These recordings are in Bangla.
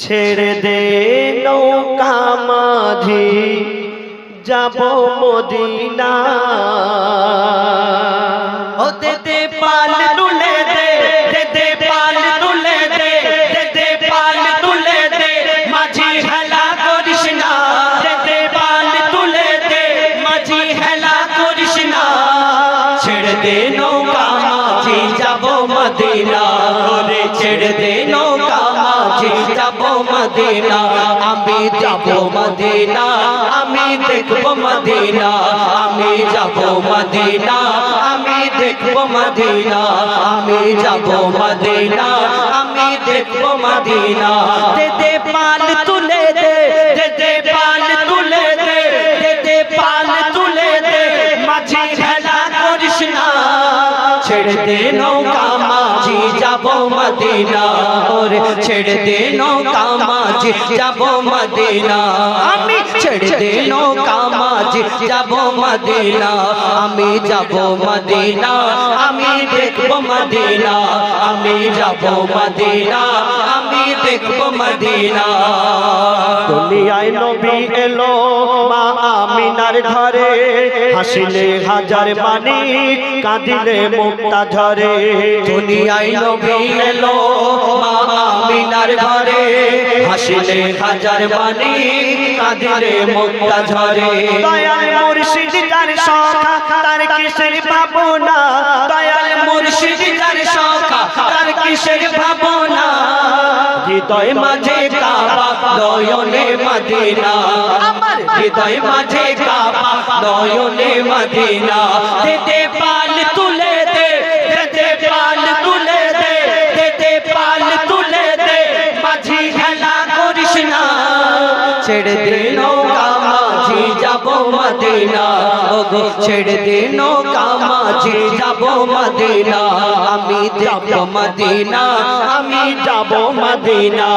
ছেড়ে দে নৌকা মাঝি। যাব মদিনা ও দে দে পাল তুলে দে দে দে পাল তুলে দে দে দে পাল তুলে দে মাঝি হেলা করিস না দে দে পাল তুলে দে মাঝি হেলা করিস না ছেড়ে দে নৌকা মাঝি যাব মদিনা রে ছেড়ে দে নৌকা মাঝি যাব মদিনা, আমি যাব মদিনা, আমি দেখব মদিনা, আমি যাব মদিনা, আমি দেখব মদিনা, আমি যাব মদিনা, আমি দেখব মদিনা। দে পাল তুলে দে দে পাল তুলে দে দে পাল তুলে দে, মাঝি খেলা করিস না, ছেড়ে দে নৌকা যাব মদিনা ওরে ছেড়ে দে নৌকা মাঝি যাব মদিনা আমি ছেড়ে দে নৌকা মাঝি যাব মদিনা আমি যাব মদিনা আমি দেখব মদিনা আমি যাব মদিনা আমি দেখব মদিনা দুনিয়ায় নবী এলো মা আমিনার ঘরে হাসিলে হাজার মানি কাঁদিলে মুক্তা ঝরে দুনিয়ায় নবী এলো মা আমিনার ঘরে। হাসিলে হাজার মানি কাঁদিলে মুক্তা ঝরে। দয়াল মুর্শিদ যার সখা তার কিসের ভাবনা? দয়াল মুর্শিদ যার সখা তার কিসের ভাবনা? হৃদয় মাঝে কাবা নয়নে মদিনা। আমার হৃদয় মাঝে কাবা নয়নে মদিনা। দে দে মদিনা। ওগো, ছেড়ে দিন নৌকা মাঝি যাব মদিনা। আমি যাব মদিনা, আমি যাব মদিনা।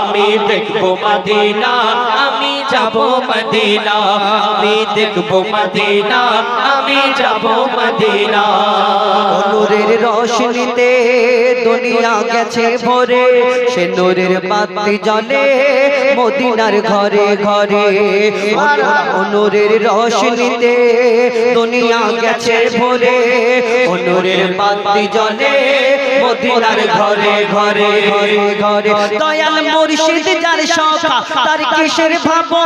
আমি দেখব মদিনা যাব মদিনা আমি দেখব মদিনা আমি যাব মদিনা। নূরের রোশনীতে দুনিয়া গেছে ভরে সে নূরের বাতি জ্বলে মদিনার ঘরে ঘরে। নূরের রোশনীতে দুনিয়া গেছে ভরে নূরের বাতি জ্বলে মদিনার ঘরে ঘরে। ঘরে ঘরে দয়াল মুর্শিদ যার সখা তার কিসের ভাবনা?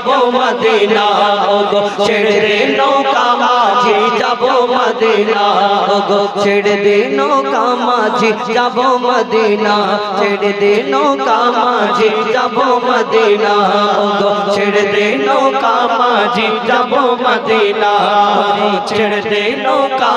যাব মদিনা ওগো ছেড়ে দে নৌকা মাঝি, যাব মদিনা ওগো ছেড়ে দে নৌকা মাঝি, যাব মদিনা ছেড়ে দে নৌকা মাঝি, যাব মদিনা ছেড়ে দে নৌকা মাঝি, যাব মদিনা ছেড়ে দে নৌকা